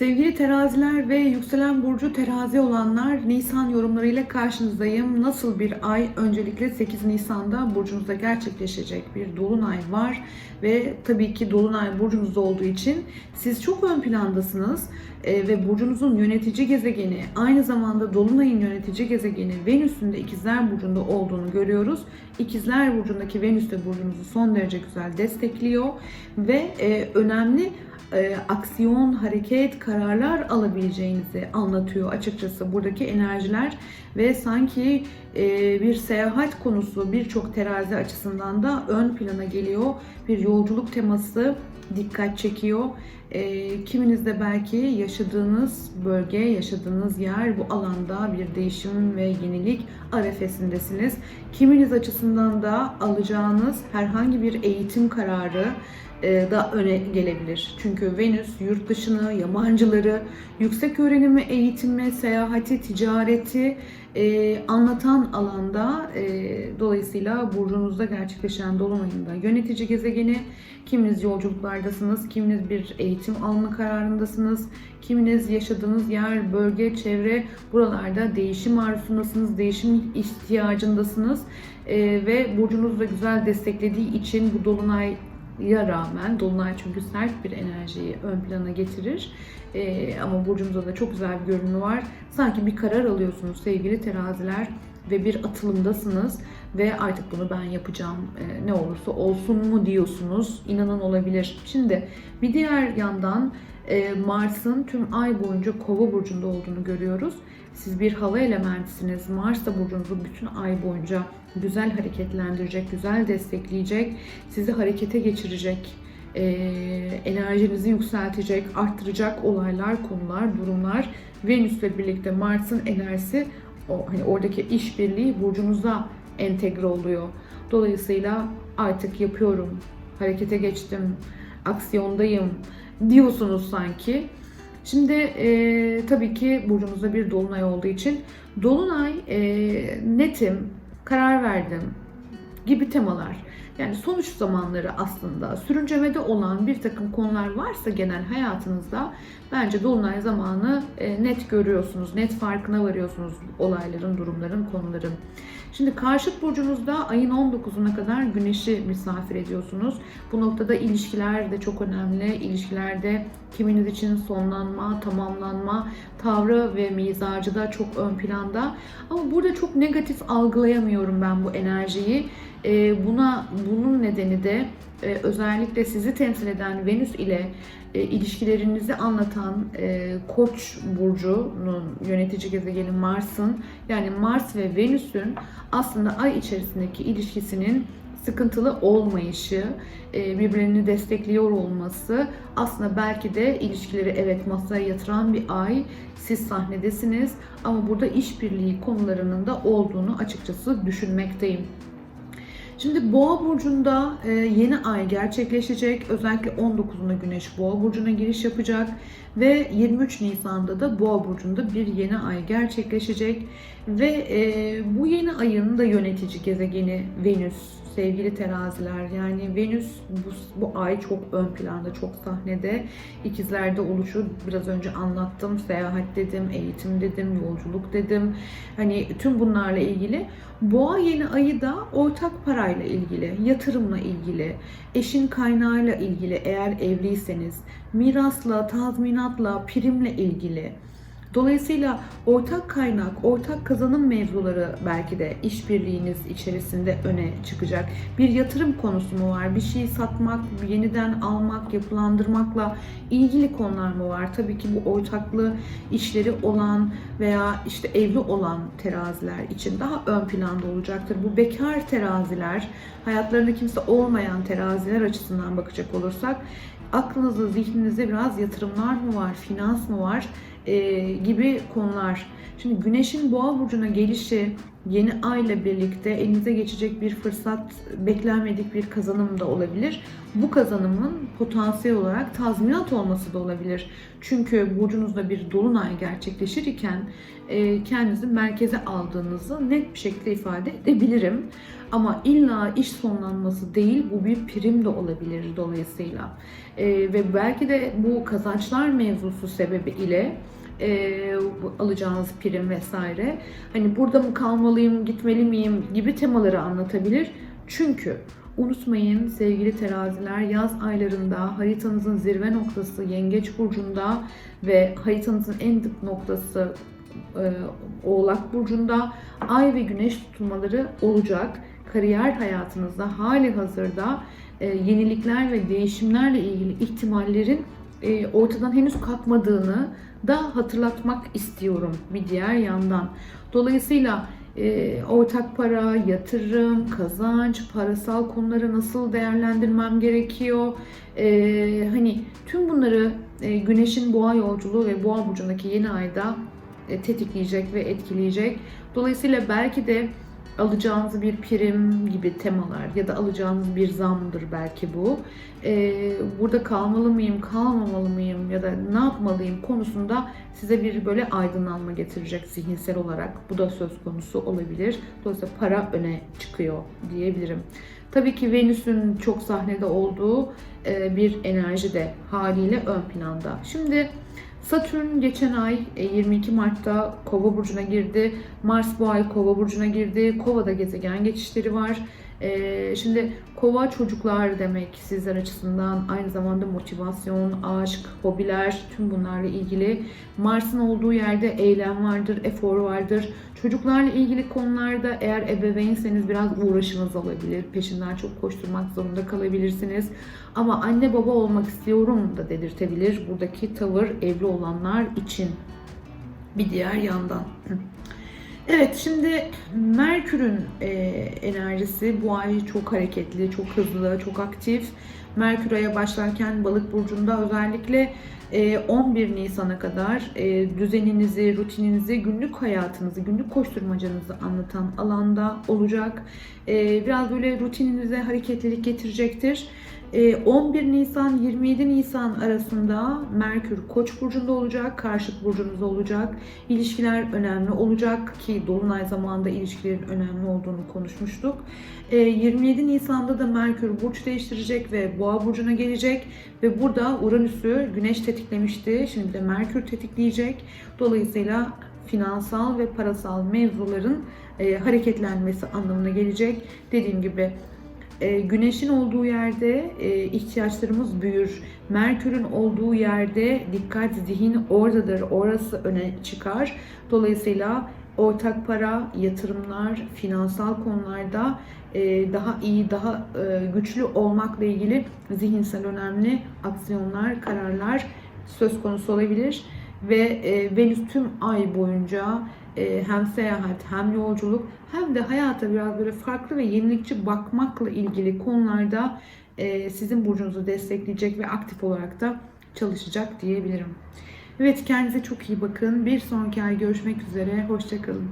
Sevgili teraziler ve yükselen burcu terazi olanlar Nisan yorumlarıyla karşınızdayım. Nasıl bir ay? Öncelikle 8 Nisan'da burcunuzda gerçekleşecek bir dolunay var ve tabii ki dolunay burcunuzda olduğu için siz çok ön plandasınız Ee, ve burcunuzun yönetici gezegeni aynı zamanda dolunayın yönetici gezegeni Venüs'ün de ikizler burcunda olduğunu görüyoruz. İkizler burcundaki Venüs de burcunuzu son derece güzel destekliyor ve e, önemli e, aksiyon, hareket, kararlar alabileceğinizi anlatıyor açıkçası buradaki enerjiler ve sanki e, bir seyahat konusu birçok terazi açısından da ön plana geliyor. Bir yolculuk teması dikkat çekiyor. E, kiminiz de belki yaşadığınız bölge, yaşadığınız yer bu alanda bir değişim ve yenilik arefesindesiniz. Kiminiz açısından da alacağınız herhangi bir eğitim kararı da öne gelebilir. Çünkü Venüs yurt dışını, yabancıları, yüksek öğrenimi, eğitimi, seyahati, ticareti e, anlatan alanda e, dolayısıyla burcunuzda gerçekleşen dolunayında yönetici gezegeni, kiminiz yolculuklardasınız, kiminiz bir eğitim alma kararındasınız, kiminiz yaşadığınız yer, bölge, çevre buralarda değişim arzusundasınız, değişim ihtiyacındasınız E, ve burcunuz da güzel desteklediği için bu dolunay ya rağmen Dolunay çünkü sert bir enerjiyi ön plana getirir. Ee, ama burcunuzda da çok güzel bir görünümü var. Sanki bir karar alıyorsunuz sevgili teraziler ve bir atılımdasınız ve artık bunu ben yapacağım ee, ne olursa olsun mu diyorsunuz. İnanın olabilir. Şimdi bir diğer yandan e, Mars'ın tüm ay boyunca kova burcunda olduğunu görüyoruz. Siz bir hava elementisiniz. Mars da burcunuzu bütün ay boyunca güzel hareketlendirecek, güzel destekleyecek, sizi harekete geçirecek, e, enerjinizi yükseltecek, arttıracak olaylar, konular, durumlar. Venüs'le birlikte Mars'ın enerjisi o hani oradaki işbirliği burcunuza entegre oluyor. Dolayısıyla artık yapıyorum, harekete geçtim, aksiyondayım diyorsunuz sanki. Şimdi e, tabii ki burcumuzda bir dolunay olduğu için dolunay e, netim, karar verdim gibi temalar. Yani sonuç zamanları aslında sürüncemede olan bir takım konular varsa genel hayatınızda bence dolunay zamanı e, net görüyorsunuz, net farkına varıyorsunuz olayların, durumların, konuların. Şimdi karşıt burcunuzda ayın 19'una kadar güneşi misafir ediyorsunuz. Bu noktada ilişkiler de çok önemli. İlişkilerde kiminiz için sonlanma, tamamlanma, tavrı ve mizacı da çok ön planda. Ama burada çok negatif algılayamıyorum ben bu enerjiyi. Ee, buna bunun nedeni de e, özellikle sizi temsil eden Venüs ile e, ilişkilerinizi anlatan e, Koç burcunun yönetici gezegeni Mars'ın yani Mars ve Venüs'ün aslında ay içerisindeki ilişkisinin sıkıntılı olmayışı, e, birbirlerini destekliyor olması aslında belki de ilişkileri evet masaya yatıran bir ay. Siz sahnedesiniz ama burada işbirliği konularının da olduğunu açıkçası düşünmekteyim. Şimdi Boğa burcunda e, yeni ay gerçekleşecek. Özellikle 19'unda Güneş Boğa burcuna giriş yapacak. Ve 23 Nisan'da da Boğa burcunda bir yeni ay gerçekleşecek. Ve e, bu yeni ayın da yönetici gezegeni Venüs sevgili teraziler yani Venüs bu, bu ay çok ön planda çok sahnede. İkizlerde oluşu biraz önce anlattım. Seyahat dedim eğitim dedim yolculuk dedim. Hani tüm bunlarla ilgili. Boğa yeni ayı da ortak parayla ilgili, yatırımla ilgili, eşin kaynağıyla ilgili eğer evliyseniz, mirasla, tazminatla, primle ilgili. Dolayısıyla ortak kaynak, ortak kazanım mevzuları belki de işbirliğiniz içerisinde öne çıkacak. Bir yatırım konusu mu var? Bir şeyi satmak, yeniden almak, yapılandırmakla ilgili konular mı var? Tabii ki bu ortaklı işleri olan veya işte evli olan teraziler için daha ön planda olacaktır. Bu bekar teraziler, hayatlarında kimse olmayan teraziler açısından bakacak olursak aklınızda, zihninizde biraz yatırımlar mı var, finans mı var? e, gibi konular. Şimdi Güneş'in Boğa burcuna gelişi yeni ay ile birlikte elinize geçecek bir fırsat, beklenmedik bir kazanım da olabilir. Bu kazanımın potansiyel olarak tazminat olması da olabilir. Çünkü burcunuzda bir dolunay gerçekleşir iken e, kendinizi merkeze aldığınızı net bir şekilde ifade edebilirim. Ama illa iş sonlanması değil, bu bir prim de olabilir dolayısıyla. E, ve belki de bu kazançlar mevzusu sebebiyle e, alacağınız prim vesaire. Hani burada mı kalmalıyım, gitmeli miyim gibi temaları anlatabilir. Çünkü unutmayın sevgili teraziler yaz aylarında haritanızın zirve noktası Yengeç burcunda ve haritanızın en dip noktası e, Oğlak burcunda ay ve güneş tutulmaları olacak. Kariyer hayatınızda hali hazırda e, yenilikler ve değişimlerle ilgili ihtimallerin e, ortadan henüz kalkmadığını da hatırlatmak istiyorum bir diğer yandan. Dolayısıyla e, ortak para, yatırım, kazanç, parasal konuları nasıl değerlendirmem gerekiyor? E, hani tüm bunları e, Güneş'in boğa yolculuğu ve boğa burcundaki yeni ayda e, tetikleyecek ve etkileyecek. Dolayısıyla belki de alacağınız bir prim gibi temalar ya da alacağınız bir zamdır belki bu. Ee, burada kalmalı mıyım, kalmamalı mıyım ya da ne yapmalıyım konusunda size bir böyle aydınlanma getirecek zihinsel olarak. Bu da söz konusu olabilir. Dolayısıyla para öne çıkıyor diyebilirim. Tabii ki Venüs'ün çok sahnede olduğu e, bir enerji de haliyle ön planda. Şimdi Satürn geçen ay e, 22 Mart'ta Kova burcuna girdi. Mars bu ay Kova burcuna girdi. Kova'da gezegen geçişleri var. E, Şimdi Kova çocuklar demek sizler açısından aynı zamanda motivasyon, aşk, hobiler tüm bunlarla ilgili. Mars'ın olduğu yerde eylem vardır, efor vardır. Çocuklarla ilgili konularda eğer ebeveynseniz biraz uğraşınız olabilir. Peşinden çok koşturmak zorunda kalabilirsiniz. Ama anne baba olmak istiyorum da dedirtebilir buradaki tavır evli olanlar için. Bir diğer yandan. Evet şimdi Merkür'ün e, enerjisi bu ay çok hareketli, çok hızlı, çok aktif. Merkür aya başlarken balık burcunda özellikle e, 11 Nisan'a kadar e, düzeninizi, rutininizi, günlük hayatınızı, günlük koşturmacanızı anlatan alanda olacak. E, biraz böyle rutininize hareketlilik getirecektir. E, 11 Nisan 27 Nisan arasında Merkür Koç burcunda olacak, karşıt burcunuzda olacak. İlişkiler önemli olacak ki dolunay zamanında ilişkilerin önemli olduğunu konuşmuştuk. E, 27 Nisan'da da Merkür burç değiştirecek ve Boğa burcuna gelecek ve burada Uranüs'ü Güneş tetiklemişti. Şimdi de Merkür tetikleyecek. Dolayısıyla finansal ve parasal mevzuların e, hareketlenmesi anlamına gelecek. Dediğim gibi e, güneşin olduğu yerde e, ihtiyaçlarımız büyür. Merkür'ün olduğu yerde dikkat, zihin oradadır. Orası öne çıkar. Dolayısıyla ortak para, yatırımlar, finansal konularda e, daha iyi, daha e, güçlü olmakla ilgili zihinsel önemli aksiyonlar, kararlar söz konusu olabilir. Ve e, Venüs tüm ay boyunca hem seyahat hem yolculuk hem de hayata biraz böyle farklı ve yenilikçi bakmakla ilgili konularda e, sizin burcunuzu destekleyecek ve aktif olarak da çalışacak diyebilirim. Evet kendinize çok iyi bakın. Bir sonraki ay görüşmek üzere. Hoşçakalın.